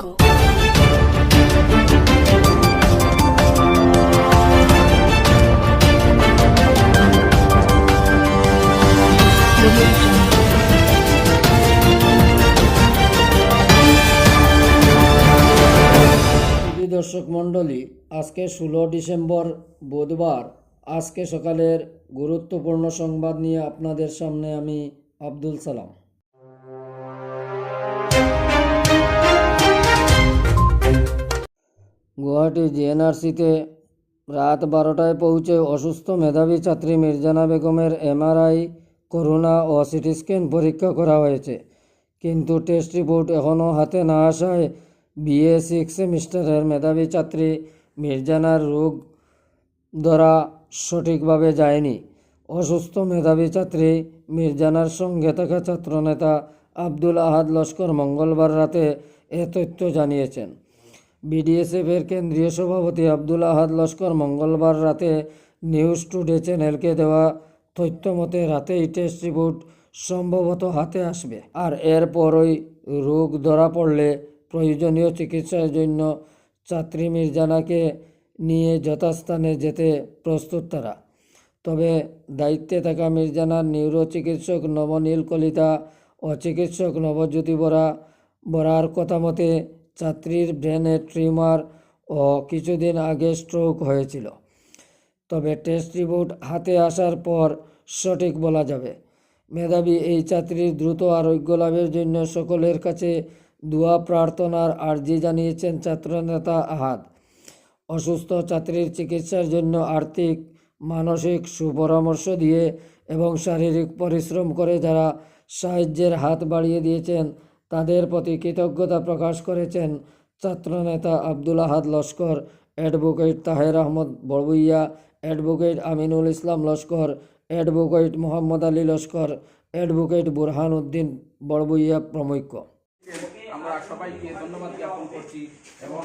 TV দর্শক মণ্ডলী, আজকে ষোলো ডিসেম্বর বুধবার। আজকে সকালের গুরুত্বপূর্ণ সংবাদ নিয়ে আপনাদের সামনে আমি আব্দুল সালাম। গুয়াহাটি জিএনআরসিতে রাত বারোটায় পৌঁছে অসুস্থ মেধাবী ছাত্রী মির্জানা বেগমের এমআরআই, করোনা ও সিটি স্ক্যান পরীক্ষা করা হয়েছে। কিন্তু টেস্ট রিপোর্ট এখনও হাতে না আসায় বিএ সিক্স সেমিস্টারের মেধাবী ছাত্রী মির্জানার রোগ ধরা সঠিকভাবে যায়নি। অসুস্থ মেধাবী ছাত্রী মির্জানার সঙ্গে থাকা ছাত্রনেতা আব্দুল আহাদ লস্কর মঙ্গলবার রাতে এ তথ্য জানিয়েছেন। বিডিএসএফের কেন্দ্রীয় সভাপতি আব্দুল আহাদ লস্কর মঙ্গলবার রাতে নিউজ টুডে চ্যানেলকে দেওয়া তথ্য মতে রাতেই টেস্ট রিপোর্ট সম্ভবত হাতে আসবে। আর এরপরই রোগ ধরা পড়লে প্রয়োজনীয় চিকিৎসার জন্য ছাত্রী মির্জানাকে নিয়ে যথাস্থানে যেতে প্রস্তুত তারা। তবে দায়িত্বে থাকা মির্জানার নিউরো চিকিৎসক নবনীল কলিতা ও চিকিৎসক নবজ্যোতি বরা বরার কথা মতে ছাত্রীর ব্রেনে ট্রিমার ও কিছুদিন আগে স্ট্রোক হয়েছিল। তবে টেস্ট রিপোর্ট হাতে আসার পর সঠিক বলা যাবে। মেধাবী এই ছাত্রীর দ্রুত আরোগ্য লাভের জন্য সকলের কাছে দোয়া, প্রার্থনার আর্জি জানিয়েছেন ছাত্রনেতা আহাদ। অসুস্থ ছাত্রীর চিকিৎসার জন্য আর্থিক, মানসিক সুপরামর্শ দিয়ে এবং শারীরিক পরিশ্রম করে যারা সাহায্যের হাত বাড়িয়ে দিয়েছেন তাদের প্রতি কৃতজ্ঞতা প্রকাশ করেছেন ছাত্রনেতা Abdul Ahad Laskar, advocate Taher Ahmad Barbhuiya, advocate Aminul Islam Laskar, advocate Mohammad Ali Laskar, advocate Burhan Uddin Barbhuiya প্রমুখ। আমরা সবাইকে ধন্যবাদ জ্ঞাপন করছি এবং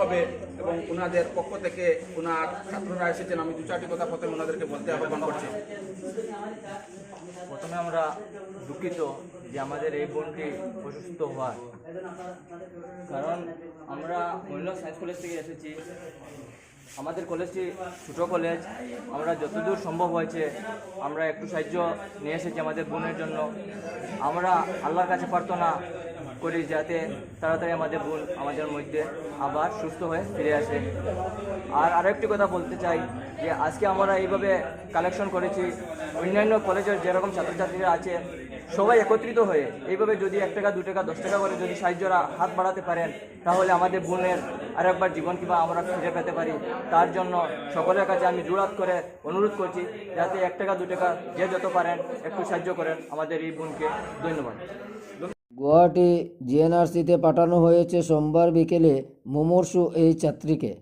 হবে। এবং ওনাদের পক্ষ থেকে ওনার ছাত্ররা এসেছেন। আমি দু চারটি কথা প্রথমে ওনাদেরকে বলতে আহ্বান করছি। প্রথমে আমরা দুঃখিত যে আমাদের এই বোনটি অসুস্থ হওয়ার। কারণ আমরা মহিলা সায়েন্স কলেজ থেকে এসেছি। আমাদের কলেজটি ছোটো কলেজ। আমরা যতদূর সম্ভব হয়েছে, আমরা একটু সাহায্য নিয়ে এসেছি আমাদের বোনের জন্য। আমরা আল্লাহর কাছে প্রার্থনা করি যাতে তাড়াতাড়ি আমাদের বোন আমাদের মধ্যে আবার সুস্থ হয়ে ফিরে আসে। আর আরেকটি কথা বলতে চাই যে, আজকে আমরা এইভাবে কালেকশন করেছি অন্যান্য কলেজের যেরকম ছাত্রছাত্রীরা আছে, সবাই একত্রিত হয়ে এইভাবে যদি এক টাকা, দু টাকা, দশ টাকা করে যদি সাহায্যরা হাত বাড়াতে পারেন, তাহলে আমাদের বোনের আর একবার জীবন কিংবা আমরা ফিরে পেতে পারি। তার জন্য সকলের কাছে আমি জোড়াত করে অনুরোধ করছি, যাতে এক টাকা, দু টাকা যে যত পারেন একটু সাহায্য করেন। আমাদের এই বোনকে ধন্যবাদ। গুয়াহাটি জিএনআরসিতে পাঠানো হয়েছে সোমবার বিকেলে মুমূর্ষু এই ছাত্রীকে।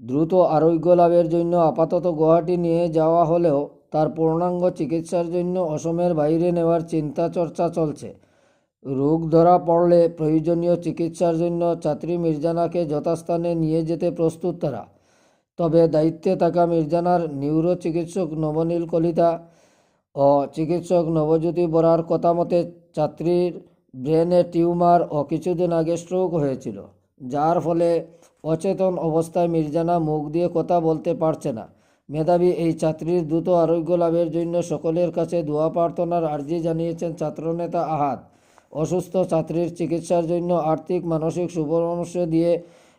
দ্রুত আরোগ্য লাভের জন্য আপাতত গুয়াহাটি নিয়ে যাওয়া হলেও তার পূর্ণাঙ্গ চিকিৎসার জন্য অসমের বাইরে নেওয়ার চিন্তা চর্চা চলছে। রোগ ধরা পড়লে প্রয়োজনীয় চিকিৎসার জন্য ছাত্রী মির্জানাকে যথাস্থানে নিয়ে যেতে প্রস্তুত তারা। তবে দায়িত্বে থাকা মির্জানার নিউরো চিকিৎসক নবনীল কলিতা ও চিকিৎসক নবজ্যোতি বরার কথা মতে ছাত্রীর ব্রেনে টিউমার ও কিছুদিন আগে স্ট্রোক হয়েছিল, যার ফলে অচেতন অবস্থায় মির্জানা মুখ দিয়ে কথা বলতে পারছে না। মেধাবী এই ছাত্রীর দ্রুত আরোগ্য লাভের জন্য সকলের কাছে দোয়া প্রার্থনার আর্জি জানিয়েছেন ছাত্রনেতা আহাদ। অসুস্থ ছাত্রীর চিকিৎসার জন্য আর্থিক, মানসিক সুপরামর্শ দিয়ে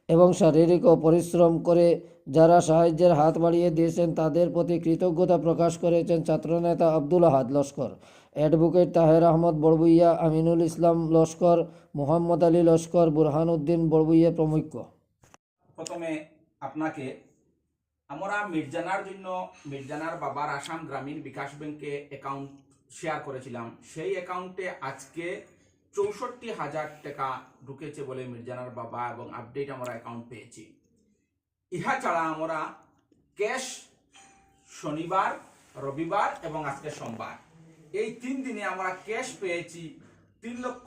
এবং শারীরিক ও পরিশ্রম করে যারা সাহায্যের হাত বাড়িয়ে দিয়েছেন তাদের প্রতি কৃতজ্ঞতা প্রকাশ করেছেন ছাত্রনেতা আব্দুল আহাদ লস্কর। অ্যাডভোকেট তাহের আহমদ বড়বুইয়া, আমিনুল ইসলাম লস্কর, মোহাম্মদ আলী লস্কর, বুরহান উদ্দিন বড়বুইয়া প্রমুখ। প্রথমে আপনাকে আমরা মির্জানার জন্য, মির্জানার বাবার আসাম গ্রামীণ বিকাশ ব্যাংকে অ্যাকাউন্ট শেয়ার করেছিলাম। সেই অ্যাকাউন্টে আজকে চৌষট্টি হাজার টাকা ঢুকেছে বলে মির্জানার বাবা এবং আপডেট আমরা অ্যাকাউন্ট পেয়েছি। ইহা ছাড়া আমরা ক্যাশ শনিবার, রবিবার এবং আজকে সোমবার। এই তিন দিনে আমরা ক্যাশ পেয়েছি তিন লক্ষ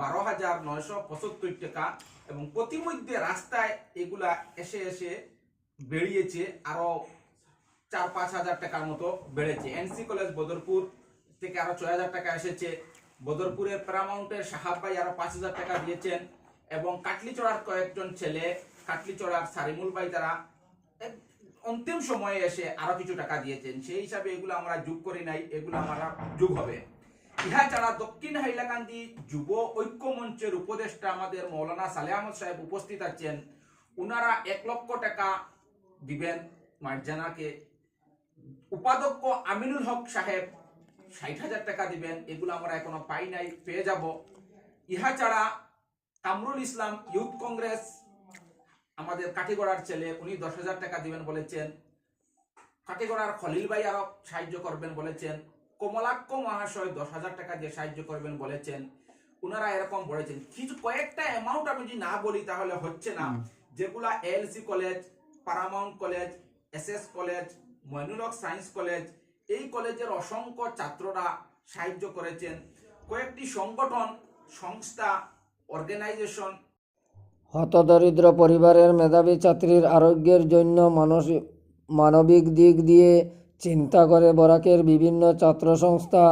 বারো হাজার নয়শো পঁচাত্তর টাকা এবং প্রতিমধ্যে রাস্তায় এগুলা এসে এসে বেরিয়েছে আরও চার, পাঁচ হাজার টাকার মতো বেড়েছে। এনসি কলেজ বদরপুর থেকে আরও ছয় হাজার টাকা এসেছে। বদরপুরের প্যারামাউন্টের সাহাব ভাই আরও পাঁচ হাজার টাকা দিয়েছেন এবং কাটলিচড়ার কয়েকজন ছেলে, কাটলিচড়ার সারিমুল ভাই তারা অন্তিম সময়ে এসে আরও কিছু টাকা দিয়েছেন। সেই হিসাবে এগুলো আমরা যোগ করি নাই, এগুলো আমরা যোগ হবে। ইহা ছাড়া দক্ষিণ হাইলাকান্দি যুব ঐক্য মঞ্চের উপদেষ্টা আমাদের মৌলানা সালে আহমদ সাহেব উপস্থিত আছেন। উনারা এক লক্ষ টাকা দিবেন মার্জানাকে উপাধ্যক্ষ আমিনুল হক সাহেব ষাট হাজার টাকা দিবেন এগুলো আমরা এখনও পাই নাই পেয়ে যাব। ইহা ছাড়া কামরুল ইসলাম ইউথ কংগ্রেস আমাদের কাঠিগড়ার ছেলে উনি দশ হাজার টাকা দিবেন বলেছেন। কাঠিগড়ার খলিল ভাই আরও সাহায্য করবেন বলেছেন। কমলাক্ষ মহাশয় দশ হাজার টাকা দিয়ে সাহায্য করবেন বলেছেন। ওনারা এরকম বলেছেন। কিছু কয়েকটা অ্যামাউন্ট আমি যদি না বলি তাহলে হচ্ছে না। যেগুলা LC college Paramount college SS college মইনুলক science college এই কলেজের অসংখ্য ছাত্ররা সাহায্য করেছেন। কয়েকটি সংগঠন, সংস্থা অর্গানাইজেশন হতদরিদ্র পরিবারের মেধাবী ছাত্রীর আরোগ্যের জন্য মানসিক মানবিক দিক দিয়ে চিন্তা করে বরাকের বিভিন্ন ছাত্র সংস্থা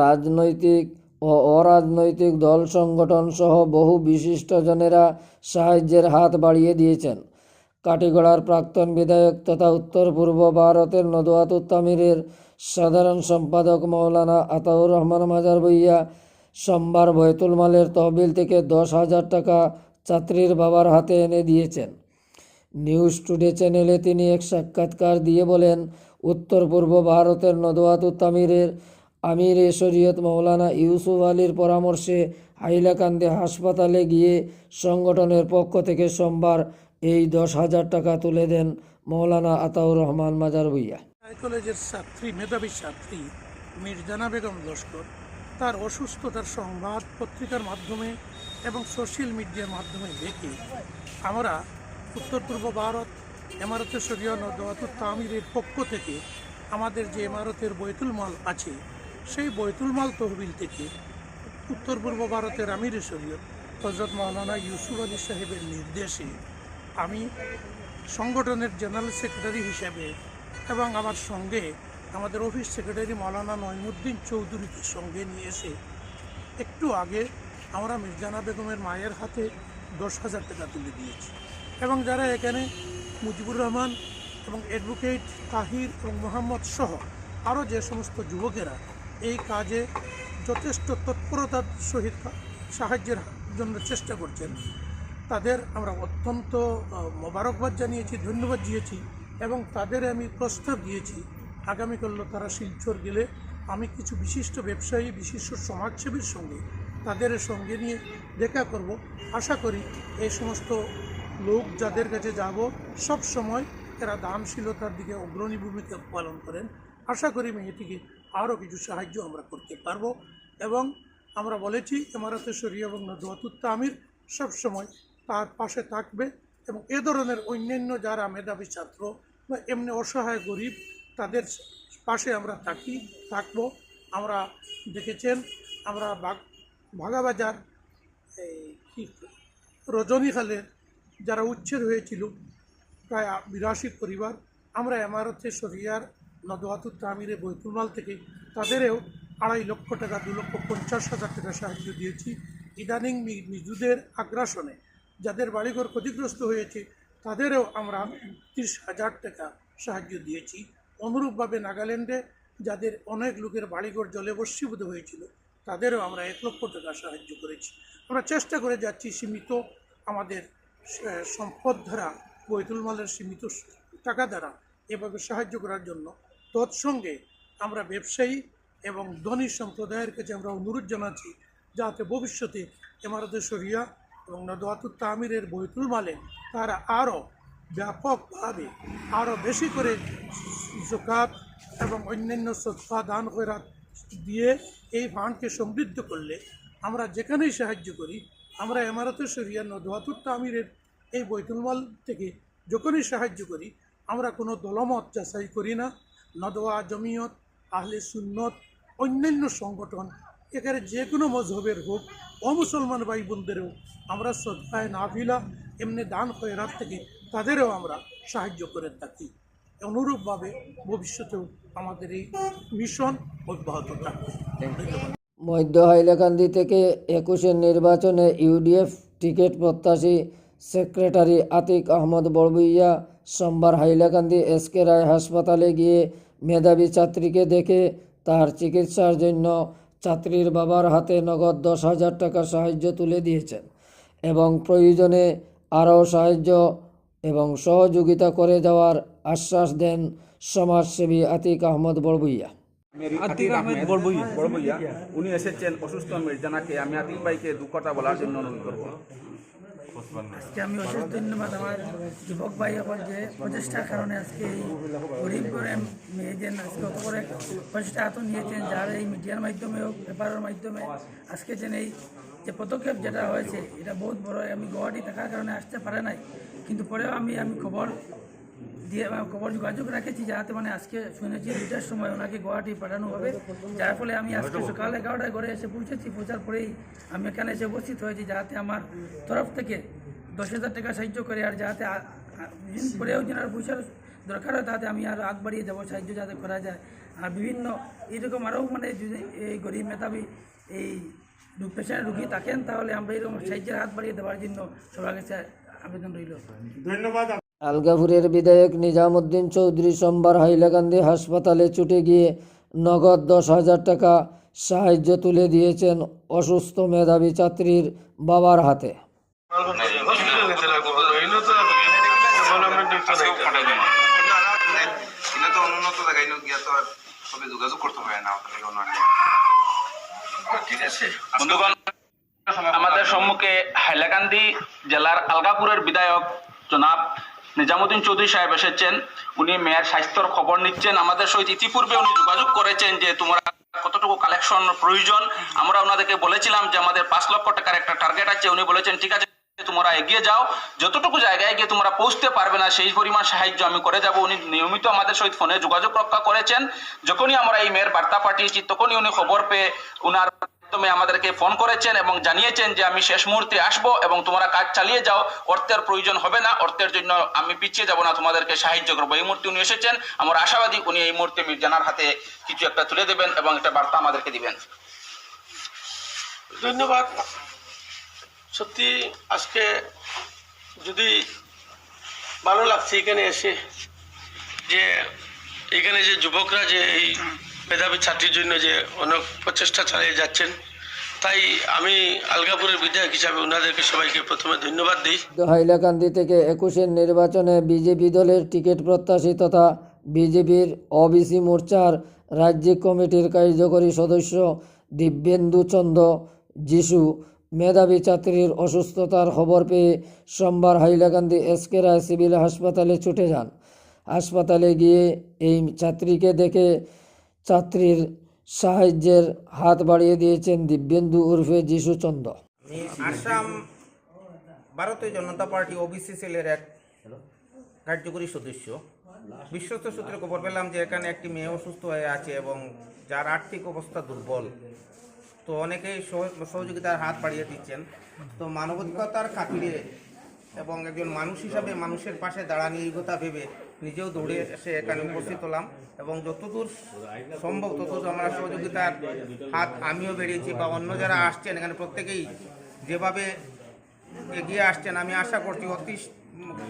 রাজনৈতিক ও অরাজনৈতিক দল সংগঠন সহ বহু বিশিষ্টজনেরা সাহায্যের হাত বাড়িয়ে দিয়েছেন। কাটিগড়ার প্রাক্তন বিধায়ক তথা উত্তর পূর্ব ভারতের নদওয়াতুত তামিরের সাধারণ সম্পাদক মৌলানা আতাউর রহমান মাজার বইয়া সোমবার বয়তুল মালের তহবিল থেকে দশ হাজার টাকা ছাত্রীর বাবার হাতে এনে দিয়েছেন। নিউজ টুডে চ্যানেলে তিনি এক সাক্ষাৎকার দিয়ে বলেন, উত্তর পূর্ব ভারতের নদওয়াতুত তামিরের আমির এ শরীয়ত মৌলানা ইউসুফ আলীর পরামর্শে হাইলাকান্দি হাসপাতালে গিয়ে সংগঠনের পক্ষ থেকে সোমবার এই দশ হাজার টাকা তুলে দেন মৌলানা আতাউর রহমান মাজার ভুইয়া কলেজের ছাত্রী, মেধাবী ছাত্রী মির্জানা বেগম লস্কর তার অসুস্থতার সংবাদ পত্রিকার মাধ্যমে এবং সোশ্যাল মিডিয়ার মাধ্যমে দেখে আমরা উত্তর পূর্ব ভারত, এমারতে শরিয়া নদওয়াতুর তামিরের পক্ষ থেকে আমাদের যে এমারতের বৈতুল মাল আছে, সেই বৈতুল মাল তহবিল থেকে উত্তর পূর্ব ভারতের আমির শরীয়ত হজরত মৌলানা ইউসুফ আলী সাহেবের নির্দেশে আমি সংগঠনের জেনারেল সেক্রেটারি হিসেবে এবং আমার সঙ্গে আমাদের অফিস সেক্রেটারি মৌলানা নইমুদ্দিন চৌধুরীকে সঙ্গে নিয়ে এসে একটু আগে আমরা মির্জানা বেগমের মায়ের হাতে দশ হাজার টাকা তুলে দিয়েছি। এবং যারা এখানে মুজিবুর রহমান এবং অ্যাডভোকেট তাহির এবং মোহাম্মদ সহ আরও যে সমস্ত যুবকেরা এই কাজে যথেষ্ট তৎপরতার সহিত সাহায্যের জন্য চেষ্টা করছেন তাদের আমরা অত্যন্ত মোবারকবাদ জানিয়েছি, ধন্যবাদ দিয়েছি এবং তাদের আমি প্রস্তাব দিয়েছি। আগামীকাল তারা শিলচর গেলে আমি কিছু বিশিষ্ট ব্যবসায়ী, বিশিষ্ট সমাজসেবীর সঙ্গে তাদের সঙ্গে নিয়ে দেখা করব। আশা করি এই সমস্ত লোক যাদের কাছে যাব, সব সময় এরা দানশীলতার দিকে অগ্রণী ভূমিকা পালন করেন। আশা করি মেয়েটিকে আরও কিছু সাহায্য আমরা করতে পারব এবং আমরা বলেছি, এমারতে শরিয়া এবং নদুয়াতুত আমির সবসময় তার পাশে থাকবে এবং এ ধরনের অন্যান্য যারা মেধাবী ছাত্র বা এমনি অসহায় গরিব, তাদের পাশে আমরা থাকি, থাকব। আমরা দেখেছেন, আমরা ভাগাবাজার, এই রজনীখালের যারা উচ্ছেদ হয়েছিল, প্রায় বিরাশি পরিবার, আমরা এমারতে শরিয়ার নদওয়াতুর তামিরে বৈতুলমাল থেকে তাদেরও আড়াই লক্ষ টাকা, দু লক্ষ পঞ্চাশ হাজার টাকা সাহায্য দিয়েছি। ইদানিং মিজুদের আগ্রাসনে যাদের বাড়িঘর ক্ষতিগ্রস্ত হয়েছে, তাদেরও আমরা তিরিশ হাজার টাকা সাহায্য দিয়েছি। অনুরূপভাবে নাগাল্যান্ডে যাদের অনেক লোকের বাড়িঘর জলে বস্মীভূত হয়েছিল, তাদেরও আমরা এক লক্ষ টাকা সাহায্য করেছি। আমরা চেষ্টা করে যাচ্ছি সীমিত আমাদের সম্পদ দ্বারা, বৈতুল মালের সীমিত টাকা দ্বারা এভাবে সাহায্য করার জন্য। তৎসঙ্গে আমরা ব্যবসায়ী এবং ধনী সম্প্রদায়ের কাছে আমরা অনুরোধ জানাচ্ছি, যাতে ভবিষ্যতে এমারতে শরিয়া এবং নদওয়াতুর তামিরের বৈতুল মালে তারা আরও ব্যাপকভাবে, আরও বেশি করে জকাত এবং অন্যান্য সৎফা দান খয়রাত দিয়ে এই ফান্ডকে সমৃদ্ধ করলে আমরা যেখানেই সাহায্য করি, আমরা এমারতে শরিয়া নদওয়াতুর তামিরের এই বৈতুলমাল থেকে যখনই সাহায্য করি, আমরা কোনো দলমত যাচাই করি না। নদওয়া জমিয়ত, আহলে সুন্নত, অন্যান্য সংগঠন এখানে যে কোনো মজহবের হোক অমুসলমান ভাই বোনদেরও আমরা শ্রদ্ধায় না ভিলা এমনি দান খয়রাত থেকে তাদেরও আমরা সাহায্য করে থাকি। অনুরূপভাবে ভবিষ্যতেও আমাদের এই মিশন অব্যাহত থাকবে। মধ্য হাইলাকান্দি থেকে একুশের নির্বাচনে ইউডিএফ টিকিট প্রত্যাশী সেক্রেটারি আতিক আহমদ বড়বুইয়া সোমবার হাইলাকান্দি এসকে রায় হাসপাতালে গিয়ে মেধাবী ছাত্রীকে দেখে তার চিকিৎসার জন্য ছাত্রীর বাবার হাতে নগদ দশ হাজার টাকা সাহায্য তুলে দিয়েছেন এবং প্রয়োজনে আরও সাহায্য এবং সহযোগিতা করে যাওয়ার আশ্বাস দেন সমাজসেবী আতিক আহমদ বড়বুইয়া। আতিক আহমেদ বড়বইয়া। বড়বইয়া উনি এসেছেন অসুস্থ মির্জানাকে আমি আতিক ভাইকে দু কথা বলার জন্য অনুরোধ করব। আজকে আমি অশেষ ধন্যবাদ আমার যুবক ভাই এখন যে প্রচেষ্টার কারণে আজকে এই গরিব মেয়েদের আজকে অত করে প্রচেষ্টা হাত নিয়েছেন যারা এই মিডিয়ার মাধ্যমে হোক পেপারের মাধ্যমে। আজকে যেন এই যে পদক্ষেপ যেটা হয়েছে এটা বহুত বড় আমি গুয়াহাটি থাকার কারণে আসতে পারে নাই। কিন্তু পরেও আমি আমি খবর দিয়ে খবর যোগাযোগ রেখেছি যাতে মানে আজকে শুনেছি দুটার সময় ওনাকে গুয়াহাটি পাঠানো হবে। যার ফলে আমি আজকে সকাল এগারোটায় ঘরে এসে পৌঁছেছি পৌঁছার পরেই আমি এখানে এসে উপস্থিত হয়েছি যাতে আমার তরফ থেকে দশ হাজার টাকা সাহায্য করে আর যাতে পরেও যেন আর পয়সার দরকার হয় তাতে আমি আরও আগ বাড়িয়ে দেবো সাহায্য যাতে করা যায়। আর বিভিন্ন এরকম আরও মানে যদি এই গরিব মেধাবী এই পেশেন্ট রুগী থাকেন তাহলে আমরা এরকম সাহায্যের হাত বাড়িয়ে দেওয়ার জন্য সবার কাছে আবেদন রইল। আলগাপুরের বিধায়ক নিজামুদ্দিন চৌধুরী সোমবার হাইলাকান্দি হাসপাতালে ছুটে গিয়ে নগদ দশ হাজার টাকা সাহায্য তুলে দিয়েছেন অসুস্থ মেধাবী ছাত্রীর বাবার হাতে। আমাদের সম্মুখে হাইলাকান্দি জেলার আলগাপুরের বিধায়ক জনাব নিজামুদ্দিন চৌধুরী সাহেব এসেছেন। উনি মেয়ের স্বাস্থ্যর খবর নিচ্ছেন। আমাদের সহিত ইতিপূর্বে উনি যোগাযোগ করেছেন যে তোমরা কতটুকু কালেকশন প্রয়োজন। আমরা ওনাদেরকে বলেছিলাম যে আমাদের পাঁচ লক্ষ টাকার একটা টার্গেট আছে। উনি বলেছেন, ঠিক আছে, তোমরা এগিয়ে যাও। যতটুকু জায়গায় গিয়ে তোমরা পৌঁছতে পারবে না, সেই পরিমাণ সাহায্য আমি করে যাব। উনি নিয়মিত আমাদের সহিত ফোনে যোগাযোগ রক্ষা করেছেন। যখনই আমরা এই মেয়ের বার্তা পাঠিয়েছি, তখনই উনি খবর পেয়ে উনার মাধ্যমে আমাদেরকে ফোন করেছেন এবং জানিয়েছেন যে আমি শেষ মুহূর্তে আসব এবং তোমরা কাজ চালিয়ে যাও। অর্থের প্রয়োজন হবে না, অর্থের জন্য আমি পিছিয়ে যাব না, তোমাদেরকে সাহায্য করব। এই মুহূর্তে উনি এসেছেন, আমার আশাবাদী উনি এই মুহূর্তে মির্জানার হাতে কিছু একটা তুলে দেবেন এবং একটা বার্তা আমাদেরকে দিবেন। ধন্যবাদ। সত্যি আজকে যদি ভালো লাগছে এখানে এসে, যে এখানে যে যুবকরা যে এই মেধাবী ছাত্রীর জন্য যে অনেক প্রচেষ্টা চালিয়ে যাচ্ছেন, তাই আমি আলগাপুরের বিধায়ক হিসাবে ওনাদেরকে সবাইকে প্রথমে ধন্যবাদ দিই। হাইলাকান্দি থেকে একুশের নির্বাচনে বিজেপি দলের টিকিট প্রত্যাশী তথা বিজেপির ওবিসি মোর্চার রাজ্যিক কমিটির কার্যকরী সদস্য দিব্যেন্দু চন্দ্র যিশু, মেধাবী ছাত্রীর অসুস্থতার খবর পেয়ে সোমবার হাইলাকান্দি এসকে রায় সিভিল হাসপাতালে ছুটে যান। হাসপাতালে গিয়ে এই ছাত্রীকে দেখে ছাত্রীর সাহায্যের হাত বাড়িয়ে দিয়েছেন দিব্যেন্দু উর্ফে যিশু চন্দ্র। আমি আসাম ভারতীয় জনতা পার্টি ওবিসি সেলের এক কার্যকরী সদস্য। বিশ্বস্ত সূত্রে খবর পেলাম যে এখানে একটি মেয়ে অসুস্থ হয়ে আছে এবং যার আর্থিক অবস্থা দুর্বল। তো অনেকেই সহ- সহযোগিতার হাত বাড়িয়ে দিচ্ছেন। তো মানবিকতার খাতিরে এবং একজন মানুষ হিসাবে মানুষের পাশে দাঁড়ানোর কথা ভেবে নিজেও দৌড়ে এসে এখানে উপস্থিত হলাম। এবং যতদূর সম্ভব ততদূর আমরা সহযোগিতার হাত আমিও বেরিয়েছি বা অন্য যারা আসছেন, এখানে প্রত্যেকেই যেভাবে এগিয়ে আসছেন, আমি আশা করছি অতি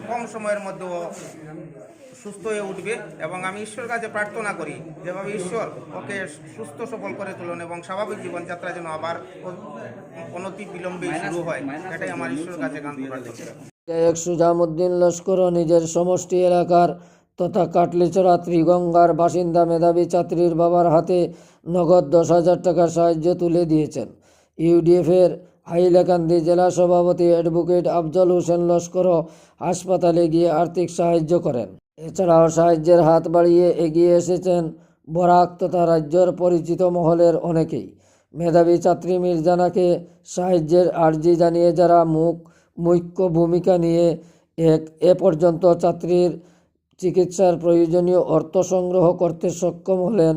কম সময়ের মধ্যেও সুস্থ হয়ে উঠবে এবং আমি ঈশ্বর কাছে প্রার্থনা করি, যেভাবে ঈশ্বর ওকে সুস্থ সবল করে তুলুন এবং স্বাভাবিক জীবনযাত্রা যেন আবার অনতি বিলম্বে শুরু হয়, এটাই আমার ঈশ্বর কাছে গান প্রার্থনা বিধায়ক সুজামুদ্দিন লস্করও নিজের সমষ্টি এলাকার তথা কাটলিচড়া ত্রিগঙ্গার বাসিন্দা মেধাবী ছাত্রীর বাবার হাতে নগদ দশ হাজার টাকার সাহায্য তুলে দিয়েছেন। ইউডিএফের হাইলাকান্দি জেলা সভাপতি অ্যাডভোকেট আফজল হোসেন লস্করও হাসপাতালে গিয়ে আর্থিক সাহায্য করেন। এছাড়াও সাহায্যের হাত বাড়িয়ে এগিয়ে এসেছেন বরাক তথা রাজ্যের পরিচিত মহলের অনেকেই। মেধাবী ছাত্রী মির্জানাকে সাহায্যের আর্জি জানিয়ে যারা মুখ মুখ্য ভূমিকা নিয়ে এক, এ পর্যন্ত ছাত্রীর চিকিৎসার প্রয়োজনীয় অর্থ সংগ্রহ করতে সক্ষম হলেন।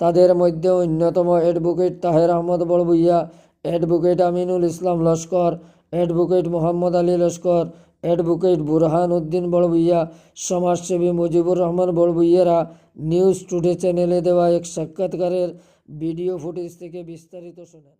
তাদের মধ্যে অন্যতম advocate Taher Ahmed Barbhuiya, advocate Aminul Islam Laskar, advocate Mohammad Ali Laskar, advocate Burhan Uddin Barbhuiya, সমাজসেবী মুজিবুর রহমান বড়ভুইয়ারা নিউজ টুডে চ্যানেলে দেওয়া এক সাক্ষাৎকারের ভিডিও ফুটেজ থেকে বিস্তারিত শোনেন।